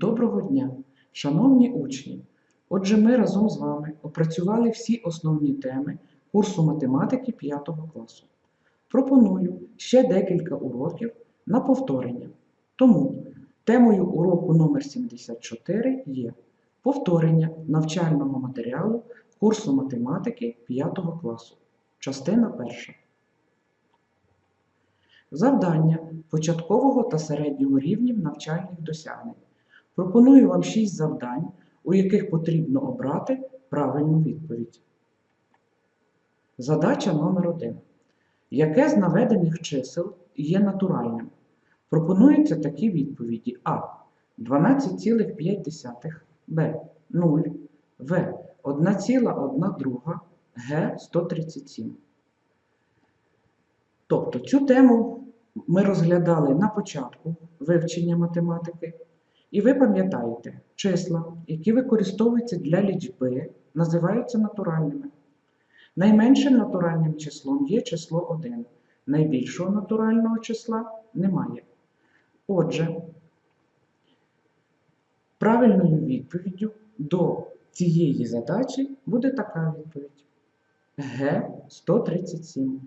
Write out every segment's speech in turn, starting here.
Доброго дня, шановні учні! Отже, ми разом з вами опрацювали всі основні теми курсу математики 5 класу. Пропоную ще декілька уроків на повторення. Тому темою уроку номер 74 є повторення навчального матеріалу курсу математики 5 класу. Частина перша. Завдання початкового та середнього рівнів навчальних досягнень. Пропоную вам 6 завдань, у яких потрібно обрати правильну відповідь. Задача номер 1. Яке з наведених чисел є натуральним? Пропонуються такі відповіді А. 12,5, Б. 0, В. 1,1, Г. 137. Тобто цю тему ми розглядали на початку вивчення математики. І ви пам'ятаєте, числа, які використовуються для лічби, називаються натуральними. Найменшим натуральним числом є число 1. Найбільшого натурального числа немає. Отже, правильною відповіддю до цієї задачі буде така відповідь. Г 137.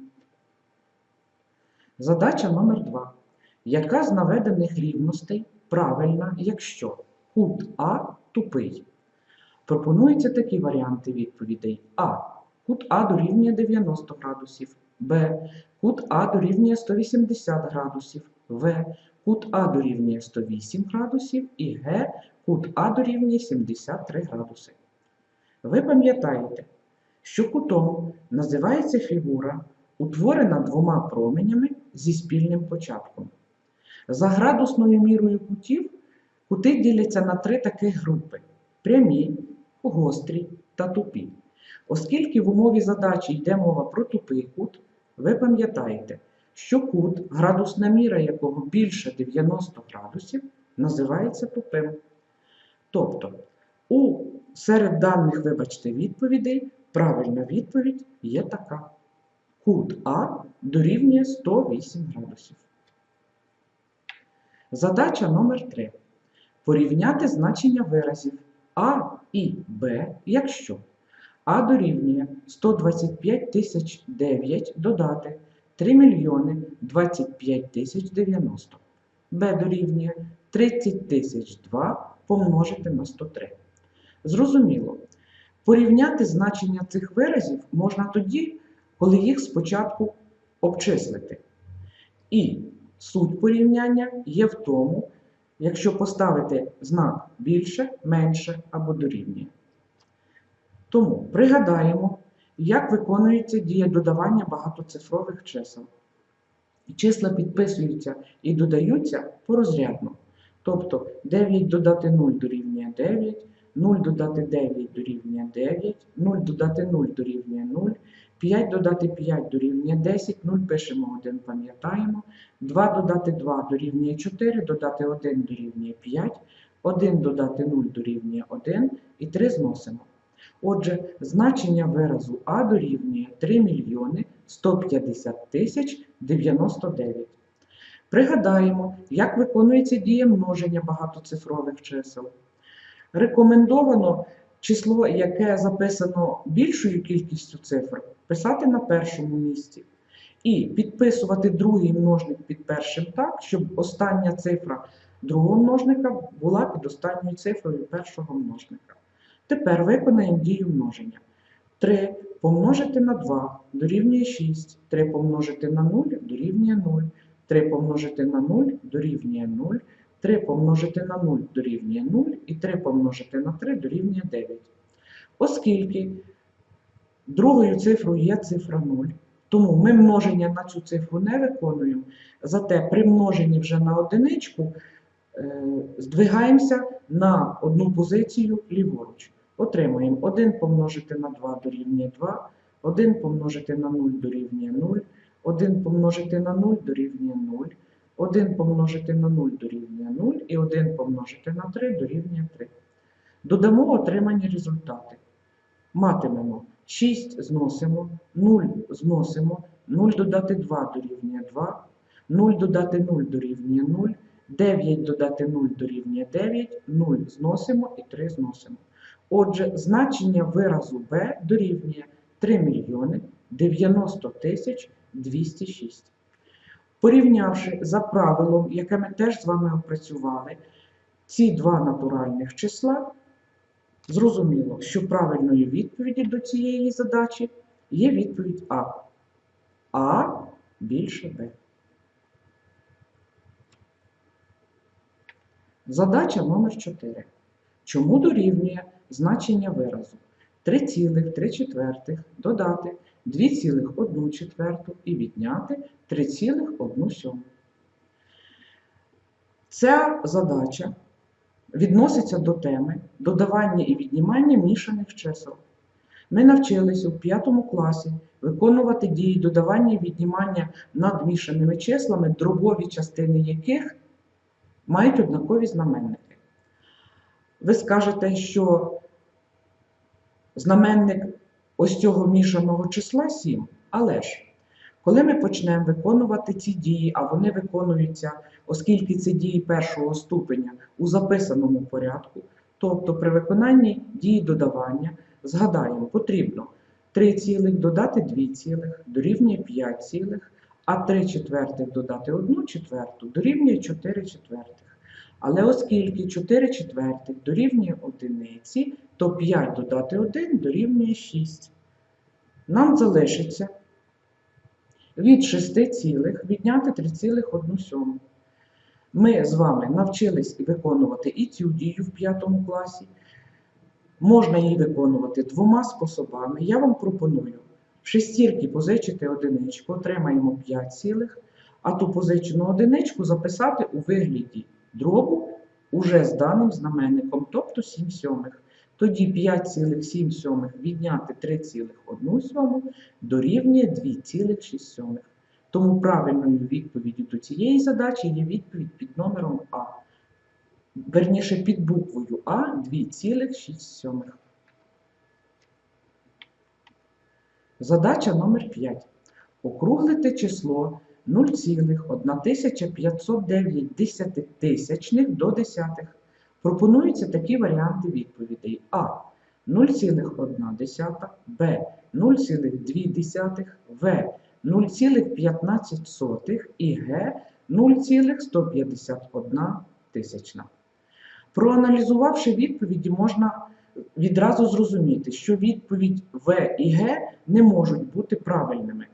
Задача номер 2. Яка з наведених рівностей правильна, якщо кут А тупий? Пропонуються такі варіанти відповідей. А. Кут А дорівнює 90 градусів. Б. Кут А дорівнює 180 градусів. В. Кут А дорівнює 108 градусів і Г. Кут А дорівнює 73 градуси. Ви пам'ятаєте, що кутом називається фігура, утворена двома променями зі спільним початком. За градусною мірою кутів кути діляться на три таких групи: прямі, гострі та тупі. Оскільки в умові задачі йде мова про тупий кут, ви пам'ятаєте, що кут, градусна міра якого більше 90 градусів, називається тупим. Тобто, у серед даних, вибачте, відповідей правильна відповідь є така. Кут А дорівнює 108 градусів. Задача номер 3. Порівняти значення виразів А і Б, якщо А дорівнює 125 тисяч 9 додати 3 мільйони 25 тисяч 90. Б дорівнює 30 тисяч 2 помножити на 103. Зрозуміло, порівняти значення цих виразів можна тоді, коли їх спочатку обчислити. І суть порівняння є в тому, якщо поставити знак більше, менше або дорівнює. Тому пригадаємо, як виконується дія додавання багатоцифрових чисел. Числа підписуються і додаються порозрядно. Тобто 9 додати 0 дорівнює 9, 0 додати 9 дорівнює 9, 0 додати 0 дорівнює 0, 5 додати 5 дорівнює 10, 0 пишемо 1, пам'ятаємо, 2 додати 2 дорівнює 4, додати 1 дорівнює 5, 1 додати 0 дорівнює 1 і 3 зносимо. Отже, значення виразу А дорівнює 3 мільйони 150 тисяч 99. Пригадаємо, як виконується дія множення багатоцифрових чисел. Рекомендовано число, яке записано більшою кількістю цифр, писати на першому місці. І підписувати другий множник під першим так, щоб остання цифра другого множника була під останньою цифрою першого множника. Тепер виконаємо дію множення. 3 помножити на 2 дорівнює 6, 3 помножити на 0 дорівнює 0, 3 помножити на 0 дорівнює 0, 3 помножити на 0 дорівнює 0 і 3 помножити на 3 дорівнює 9. Оскільки другою цифрою є цифра 0, тому ми множення на цю цифру не виконуємо, зате при множенні вже на одиничку е, здвигаємося на одну позицію ліворуч. Отримуємо 1 помножити на 2 дорівнює 2, 1 помножити на 0 дорівнює 0, 1 помножити на 0 дорівнює 0, 1 помножити на 0 дорівнює 0 і 1 помножити на 3 дорівнює 3. Додамо отримані результати. Матимемо 6 зносимо, 0 зносимо, 0 додати 2 дорівнює 2, 0 додати 0 дорівнює 0, 9 додати 0 дорівнює 9, 0 зносимо і 3 зносимо. Отже, значення виразу b дорівнює 3 мільйони 90 тисяч 206. Порівнявши за правилом, яке ми теж з вами опрацювали, ці два натуральних числа, зрозуміло, що правильною відповіді до цієї задачі є відповідь А. А більше Б. Задача номер 4. Чому дорівнює значення виразу 3,3 додати 2,1 і відняти 3,1 Ця задача відноситься до теми додавання і віднімання мішаних чисел. Ми навчилися у 5 класі виконувати дії додавання і віднімання над мішаними числами, дробові частини яких мають однакові знаменники. Ви скажете, що знаменник ось цього мішаного числа 7, але ж, коли ми почнемо виконувати ці дії, а вони виконуються, оскільки це дії першого ступеня у записаному порядку, тобто при виконанні дії додавання, згадаємо, потрібно 3 цілих додати 2 цілих дорівнює 5 цілих, а 3 четвертих додати 1 четверту дорівнює 4 четвертих. Але оскільки 4 четвертих дорівнює одиниці, то 5 додати 1 дорівнює 6. Нам залишиться від 6 цілих відняти 3,1. Ми з вами навчились виконувати і цю дію в 5 класі. Можна її виконувати двома способами. Я вам пропоную в шестірки позичити одиничку, отримаємо 5 цілих, а ту позичену одиничку записати у вигляді дробу уже з даним знаменником, тобто 7 сьомих. Тоді 5,7 відняти 3,1 дорівнює 2,6. Тому правильною відповіддю до цієї задачі є відповідь під номером А. Верніше під буквою А 2,6. Задача номер 5. Округлити число 0,1509 до десятих. Пропонуються такі варіанти відповідей. А. 0,1, Б. 0,2, В. 0,15 і Г. 0,151 тисячна. Проаналізувавши відповіді, можна відразу зрозуміти, що відповідь В і Г не можуть бути правильними,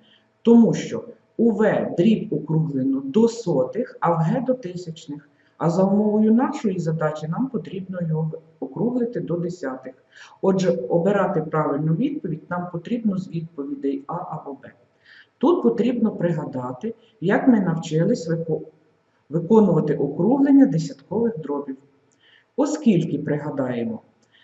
тому що у В дріб округлено до сотих, а в Г до тисячних. А за умовою нашої задачі нам потрібно його округлити до десятих. Отже, обирати правильну відповідь нам потрібно з відповідей А або Б. Тут потрібно пригадати, як ми навчились виконувати округлення десяткових дробів. Оскільки пригадаємо,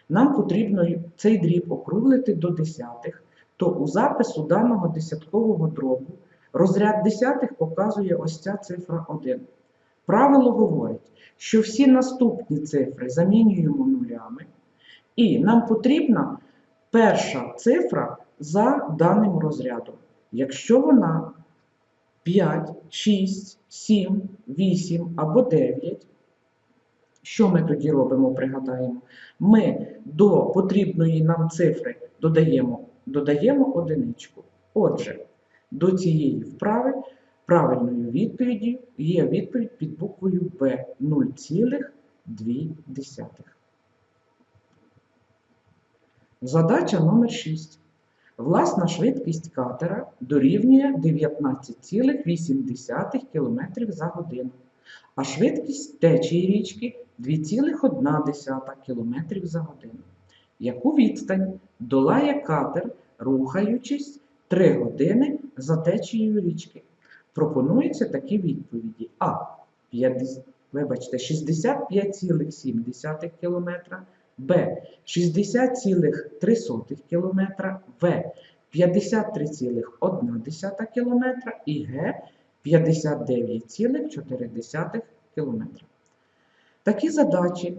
нам потрібно цей дріб округлити до десятих, то у запису даного десяткового дробу розряд десятих показує ось ця цифра 1. Правило говорить, що всі наступні цифри замінюємо нулями, і нам потрібна перша цифра за даним розрядом. Якщо вона 5, 6, 7, 8 або 9, що ми тоді робимо, пригадаємо? Ми до потрібної нам цифри додаємо, додаємо одиничку. Отже, до цієї вправи правильною відповіддю є відповідь під буквою Б 0,2. Задача номер 6. Власна швидкість катера дорівнює 19,8 км за годину, а швидкість течії річки 2,1 км за годину. Яку відстань долає катер, рухаючись 3 години за течією річки? Пропонуються такі відповіді: А. 50, вибачте, 65,7 км, Б 60,3 км, В 53,1 км і Г 59,4 км. Такі задачі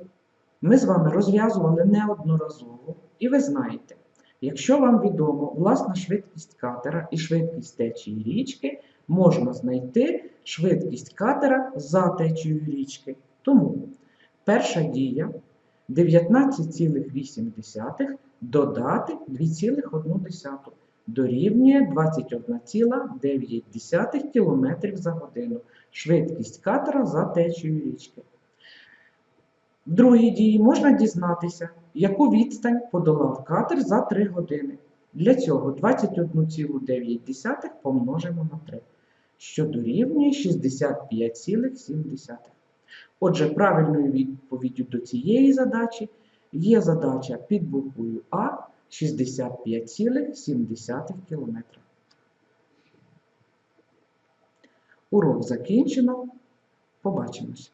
ми з вами розв'язували неодноразово, і ви знаєте, якщо вам відомо власна швидкість катера і швидкість течії річки, можна знайти швидкість катера за течією річки. Тому перша дія 19,8 додати 2,1 дорівнює 21,9 км за годину. Швидкість катера за течією річки. В другій дії можна дізнатися, яку відстань подолав катер за 3 години. Для цього 21,9 помножимо на 3, що дорівнює 65,7. Отже, правильною відповіддю до цієї задачі є задача під буквою А 65,7 км. Урок закінчено. Побачимось.